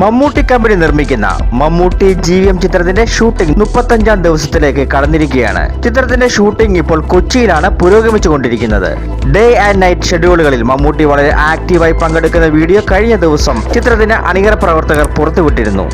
Mammootty company നിർമ്മിക്കുന്ന Mammootty G M ചിത്രത്തിന്റെ shooting മുപ്പത്തഞ്ചാം ദിവസത്തിലേക്ക് കടന്നിരിക്കുകയാണ്. ചിത്രത്തിന്റെ ഷൂട്ടിംഗ് ഇപ്പോൾ കൊച്ചിയിലാണ് പുരോഗമിച്ചുകൊണ്ടിരിക്കുന്നത്. ഡേ ആൻഡ് നൈറ്റ് ഷെഡ്യൂളുകളിൽ മമ്മൂട്ടി വളരെ ആക്റ്റീവായി പങ്കെടുക്കുന്ന വീഡിയോ കഴിഞ്ഞ ദിവസം ചിത്രത്തിന്റെ അണിയറ പ്രവർത്തകർ പുറത്തുവിട്ടിരുന്നു.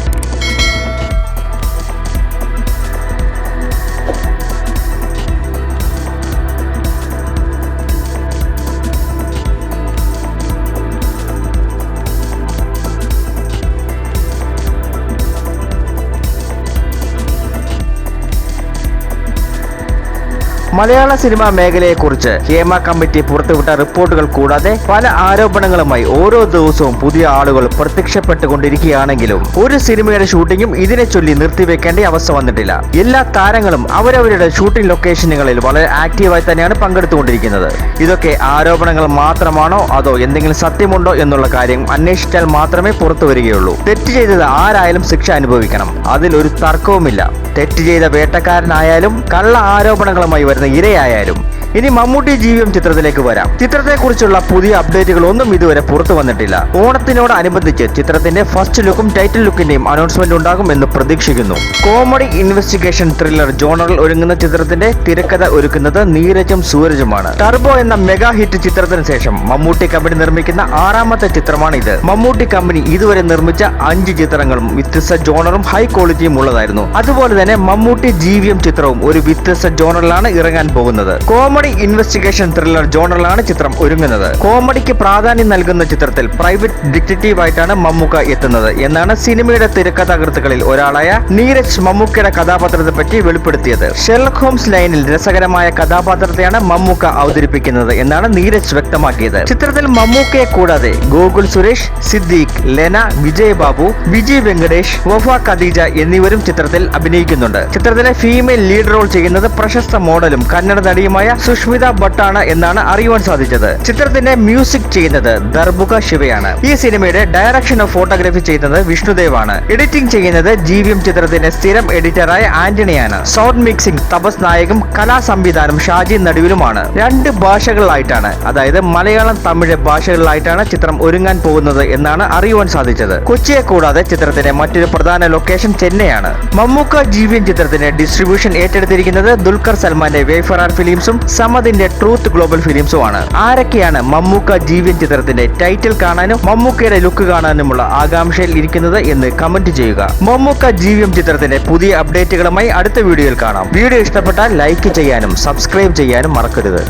മലയാള സിനിമാ മേഖലയെക്കുറിച്ച് ഹേമ കമ്മിറ്റി പുറത്തുവിട്ട റിപ്പോർട്ടുകൾ കൂടാതെ പല ആരോപണങ്ങളുമായി ഓരോ ദിവസവും പുതിയ ആളുകൾ പ്രത്യക്ഷപ്പെട്ടുകൊണ്ടിരിക്കുകയാണെങ്കിലും ഒരു സിനിമയുടെ ഷൂട്ടിങ്ങും ഇതിനെ ചൊല്ലി നിർത്തിവെക്കേണ്ട അവസ്ഥ വന്നിട്ടില്ല. എല്ലാ താരങ്ങളും അവരവരുടെ ഷൂട്ടിംഗ് ലൊക്കേഷനുകളിൽ വളരെ ആക്റ്റീവായി തന്നെയാണ് പങ്കെടുത്തുകൊണ്ടിരിക്കുന്നത്. ഇതൊക്കെ ആരോപണങ്ങൾ മാത്രമാണോ അതോ എന്തെങ്കിലും സത്യമുണ്ടോ എന്നുള്ള കാര്യം അന്വേഷിച്ചാൽ മാത്രമേ പുറത്തു വരികയുള്ളൂ. തെറ്റ് ചെയ്തത് ആരായാലും ശിക്ഷ അനുഭവിക്കണം. അതിൽ ഒരു തർക്കവുമില്ല. തെറ്റ് ചെയ്ത വേട്ടക്കാരനായാലും കള്ള ആരോപണങ്ങളുമായി വരുന്ന ഇരയായാലും ഇനി മമ്മൂട്ടി ജീവിയം ചിത്രത്തിലേക്ക് വരാം. ചിത്രത്തെക്കുറിച്ചുള്ള പുതിയ അപ്ഡേറ്റുകൾ ഒന്നും ഇതുവരെ പുറത്തു വന്നിട്ടില്ല. ഓണത്തിനോടനുബന്ധിച്ച് ചിത്രത്തിന്റെ ഫസ്റ്റ് ലുക്കും ടൈറ്റിൽ ലുക്കിന്റെയും അനൗൺസ്മെന്റ് ഉണ്ടാകും എന്ന് പ്രതീക്ഷിക്കുന്നു. കോമഡി ഇൻവെസ്റ്റിഗേഷൻ ത്രില്ലർ ജോണറിൽ ഒരുങ്ങുന്ന ചിത്രത്തിന്റെ തിരക്കഥ ഒരുക്കുന്നത് നീരജും സൂരജുമാണ്. ടർബോ എന്ന മെഗാ ഹിറ്റ് ചിത്രത്തിന് ശേഷം മമ്മൂട്ടി കമ്പനി നിർമ്മിക്കുന്ന ആറാമത്തെ ചിത്രമാണ് ഇത് മമ്മൂട്ടി കമ്പനി ഇതുവരെ നിർമ്മിച്ച അഞ്ച് ചിത്രങ്ങളും വ്യത്യസ്ത ജോണറും ഹൈ ക്വാളിറ്റിയും ഉള്ളതായിരുന്നു. അതുപോലെ തന്നെ മമ്മൂട്ടി ജീവിയം ചിത്രവും ഒരു വ്യത്യസ്ത ജോണറിലാണ് ഇറങ്ങാൻ പോകുന്നത്. കോമഡി ഇൻവെസ്റ്റിഗേഷൻ ത്രില്ലർ ജോണറിലാണ് ചിത്രം ഒരുങ്ങുന്നത്. കോമഡിക്ക് പ്രാധാന്യം നൽകുന്ന ചിത്രത്തിൽ പ്രൈവറ്റ് ഡിറ്റക്റ്റീവ് ആയിട്ടാണ് മമ്മൂക്ക എത്തുന്നത് എന്നാണ് സിനിമയുടെ തിരക്കഥാകൃത്തുക്കളിൽ ഒരാളായ നീരജ് മമ്മൂക്കയുടെ കഥാപാത്രത്തെ പറ്റി വെളിപ്പെടുത്തിയത്. ഷെർലക് ഹോംസ് ലൈനിൽ രസകരമായ കഥാപാത്രത്തെയാണ് മമ്മൂക്ക അവതരിപ്പിക്കുന്നത് എന്നാണ് നീരജ് വ്യക്തമാക്കിയത്. ചിത്രത്തിൽ മമ്മൂക്കയെ കൂടാതെ ഗോകുൽ സുരേഷ് സിദ്ദീഖ് ലെന വിജയ് ബാബു വിജയ് വെങ്കടേഷ് വഫ ഖദീജ എന്നിവരും ചിത്രത്തിൽ അഭിനയിക്കുന്നുണ്ട്. ചിത്രത്തിലെ ഫീമെയിൽ ലീഡ് റോൾ ചെയ്യുന്നത് പ്രശസ്ത മോഡലും കന്നഡ നടിയുമായ സുഷ്മിത ഭട്ടാണ് എന്നാണ് അറിയുവാൻ സാധിച്ചത്. ചിത്രത്തിന്റെ മ്യൂസിക് ചെയ്യുന്നത് ദർബുക ശിവയാണ്. ഈ സിനിമയുടെ ഡയറക്ഷൻ ഓഫ് ഫോട്ടോഗ്രാഫി ചെയ്യുന്നത് വിഷ്ണുദേവാണ്. എഡിറ്റിംഗ് ചെയ്യുന്നത് ജീവിയം ചിത്രത്തിന്റെ സ്ഥിരം എഡിറ്ററായ ആന്റണിയാണ്. സൗണ്ട് മിക്സിംഗ് തപസ് നായകും കലാ സംവിധാനം ഷാജി നടുവിലുമാണ്. രണ്ട് ഭാഷകളിലായിട്ടാണ് അതായത് മലയാളം തമിഴ് ഭാഷകളിലായിട്ടാണ് ചിത്രം ഒരുങ്ങാൻ പോകുന്നത് എന്നാണ് അറിയുവാൻ സാധിച്ചത്. കൊച്ചിയെ കൂടാതെ ചിത്രത്തിന്റെ മറ്റൊരു പ്രധാന ലൊക്കേഷൻ ചെന്നൈയാണ്. മമ്മൂക്ക ജീവിയൻ ചിത്രത്തിന്റെ ഡിസ്ട്രിബ്യൂഷൻ ഏറ്റെടുത്തിരിക്കുന്നത് ദുൽഖർ സൽമാന്റെ വേഫറാർ ഫിലിംസും സമദിന്റെ ട്രൂത്ത് ഗ്ലോബൽ ഫിലിംസും ആണ് ആരൊക്കെയാണ് മമ്മൂക്ക ജീവൻ ചിത്രത്തിന്റെ ടൈറ്റിൽ കാണാനും മമ്മൂക്കയുടെ ലുക്ക് കാണാനുമുള്ള ആകാംക്ഷയിൽ ഇരിക്കുന്നത് എന്ന് കമന്റ് ചെയ്യുക. മമ്മൂക്ക ജീവിയം ചിത്രത്തിന്റെ പുതിയ അപ്ഡേറ്റുകളുമായി അടുത്ത വീഡിയോയിൽ കാണാം. വീഡിയോ ഇഷ്ടപ്പെട്ടാൽ ലൈക്ക് ചെയ്യാനും സബ്സ്ക്രൈബ് ചെയ്യാനും മറക്കരുത്.